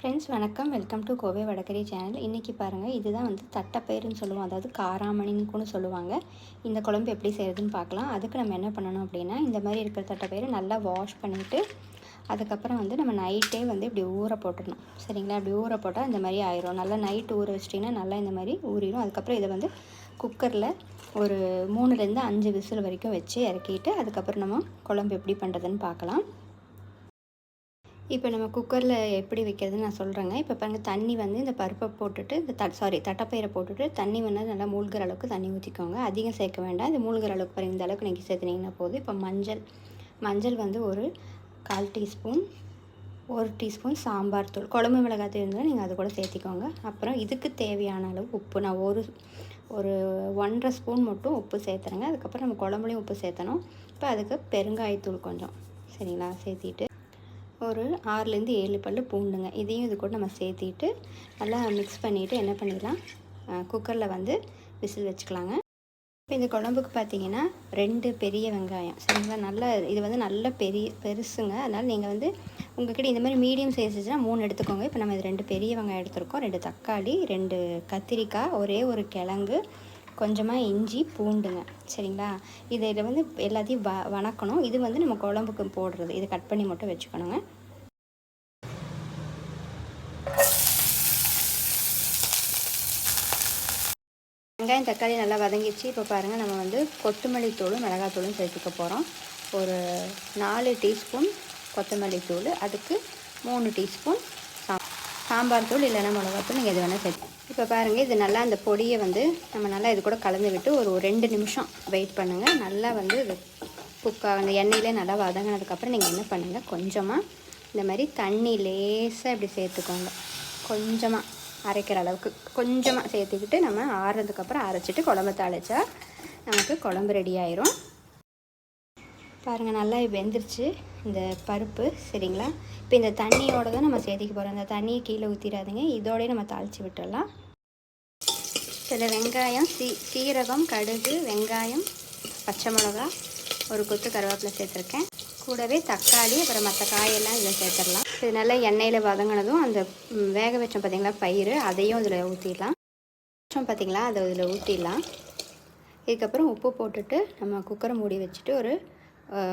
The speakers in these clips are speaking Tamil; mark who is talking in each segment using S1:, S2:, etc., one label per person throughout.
S1: ஃப்ரெண்ட்ஸ் வணக்கம். Welcome to Kovai Vadakari channel இன்றைக்கி பாருங்கள் இதுதான் வந்து தட்டைப்பயிறுன்னு சொல்லுவோம். அதாவது காராமணின்னு கூட சொல்லுவாங்க. இந்த குழம்பு எப்படி செய்கிறதுன்னு பார்க்கலாம். அதுக்கு நம்ம என்ன பண்ணணும் அப்படின்னா இந்த மாதிரி இருக்கிற தட்டைப்பயிறு நல்லா வாஷ் பண்ணிவிட்டு அதுக்கப்புறம் வந்து நம்ம நைட்டே வந்து இப்படி ஊற போட்டுடணும். சரிங்களா? இப்படி ஊற போட்டால் இந்த மாதிரி ஆயிரும். நல்லா நைட் ஊற வச்சிட்டிங்கன்னா நல்லா இந்த மாதிரி ஊறிடும். அதுக்கப்புறம் இதை வந்து குக்கரில் ஒரு மூணுலேருந்து அஞ்சு விசில் வரைக்கும் வச்சு இறக்கிட்டு அதுக்கப்புறம் நம்ம குழம்பு எப்படி பண்ணுறதுன்னு பார்க்கலாம். இப்போ நம்ம குக்கரில் எப்படி வைக்கிறதுன்னு நான் சொல்கிறேங்க இப்போ பாருங்கள் தண்ணி வந்து இந்த பருப்பை போட்டுட்டு இந்த த சாரி தட்டைப்பயிரை போட்டுட்டு தண்ணி வந்து நல்லா மூழ்கிற அளவுக்கு தண்ணி ஊற்றிக்கோங்க அதிகம் சேர்க்க வேண்டாம். இந்த மூழ்கிற அளவுக்கு பாருங்கள் இந்த அளவுக்கு நீங்கள் சேர்த்துனீங்கன்னா போதும். இப்போ மஞ்சள் மஞ்சள் வந்து ஒரு கால் டீஸ்பூன் ஒரு டீஸ்பூன் சாம்பார் தூள். குழம்பு மிளகாய் தூள் இருந்தால் நீங்கள் அது கூட சேர்த்திக்கோங்க. அப்புறம் இதுக்கு தேவையான அளவு உப்பு. நான் ஒரு ஒரு ஒன்றரை ஸ்பூன் மட்டும் உப்பு சேர்த்துறேங்க. அதுக்கப்புறம் நம்ம குழம்புலையும் உப்பு சேர்த்தணும். இப்போ அதுக்கு பெருங்காயத்தூள் கொஞ்சம் சரிங்களா சேர்த்திட்டு ஒரு ஆறுலேருந்து ஏழு பல் பூண்டுங்க. இதையும் இது கூட நம்ம சேர்த்திட்டு நல்லா மிக்ஸ் பண்ணிவிட்டு என்ன பண்ணிடலாம் குக்கரில் வந்து விசில் வச்சுக்கலாங்க. இப்போ இந்த குழம்புக்கு பார்த்தீங்கன்னா ரெண்டு பெரிய வெங்காயம். சரிங்களா? நல்ல இது வந்து நல்ல பெரிய பெருசுங்க. அதனால் நீங்கள் வந்து உங்கள்கிட்ட இந்த மாதிரி மீடியம் சைஸ் வச்சுன்னா மூணு எடுத்துக்கோங்க. இப்போ நம்ம இது ரெண்டு பெரிய வெங்காயம் எடுத்துருக்கோம். ரெண்டு தக்காளி ரெண்டு கத்திரிக்காய் ஒரே ஒரு கிழங்கு கொஞ்சமாக இஞ்சி பூண்டுங்க. சரிங்களா? இதில் வந்து எல்லாத்தையும் வ வணக்கணும். இது வந்து நம்ம குழம்புக்கு போடுறது. இதை கட் பண்ணி மட்டும் வச்சுக்கணுங்க. வெங்காயம் தக்காளி நல்லா வதங்கிச்சு இப்போ பாருங்கள் நம்ம வந்து கொத்தமல்லி தூளும் மிளகாத்தூளும் சேர்த்துக்க போகிறோம் ஒரு நாலு டீஸ்பூன் கொத்தமல்லி தூள் அதுக்கு மூணு டீஸ்பூன் சாம்பார் தூள் இல்லைன்னா மிளகாத்தூள் நீங்கள் எது வேணால் சேர்த்து இப்போ பாருங்கள் இது நல்லா அந்த பொடியை வந்து நம்ம நல்லா இது கூட கலந்து விட்டு ஒரு ரெண்டு நிமிஷம் வெயிட் பண்ணுங்கள் நல்லா வந்து இது குக்காக அந்த எண்ணெயிலே நல்லா வதங்கினதுக்கப்புறம் நீங்கள் என்ன பண்ணுங்கள் கொஞ்சமாக இந்த மாதிரி தண்ணி லேசாக இப்படி சேர்த்துக்கோங்க. கொஞ்சமாக அரைக்கிற அளவுக்கு கொஞ்சமாக சேர்த்துக்கிட்டு நம்ம ஆறுறதுக்கப்புறம் அரைச்சிட்டு குழம்பு தாளித்தா நமக்கு குழம்பு ரெடி ஆயிரும். பாருங்கள் நல்லா வெந்துருச்சு. இந்த பருப்பு சரிங்களா? இப்போ இந்த தண்ணியோட தான் நம்ம சேர்த்திக்க போகிறோம் இந்த தண்ணியை கீழே ஊற்றிடாதுங்க இதோடய நம்ம தாளித்து விட்டுடலாம். சில வெங்காயம் சீ சீரகம் கடுகு வெங்காயம் பச்சை மிளகா ஒரு கொத்து கருவேப்பிலை சேர்த்துருக்கேன். கூடவே தக்காளி அப்புறம் மற்ற காயெல்லாம் இதில் சேர்த்துடலாம். இது நல்லா எண்ணெயில் வதங்கினதும் அந்த வேக வச்சோம் பார்த்திங்களா பயிர் அதையும் இதில் ஊற்றிடலாம் வச்சோம் பார்த்திங்களா அதை இதில் ஊற்றிடலாம் இதுக்கப்புறம் உப்பு போட்டுட்டு நம்ம குக்கரை மூடி வச்சுட்டு ஒரு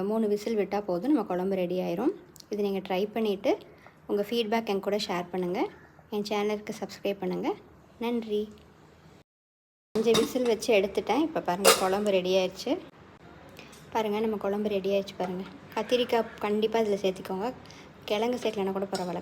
S1: மூணு விசில் விட்டால் போதும் நம்ம குழம்பு ரெடி ஆயிரும். இது நீங்கள் ட்ரை பண்ணிவிட்டு உங்கள் ஃபீட்பேக் என் கூட ஷேர் பண்ணுங்கள் என் சேனலுக்கு சப்ஸ்கிரைப் பண்ணுங்கள் நன்றி. அஞ்சு விசில் வச்சு எடுத்துட்டேன். இப்போ பாருங்கள் குழம்பு ரெடி ஆயிடுச்சு. பாருங்கள் நம்ம குழம்பு ரெடி ஆகிடுச்சு பாருங்கள் கத்திரிக்காய் கண்டிப்பாக இதில் சேர்த்திக்கோங்க. கிழங்கு சேர்க்கலன்னா கூட பரவாயில்ல.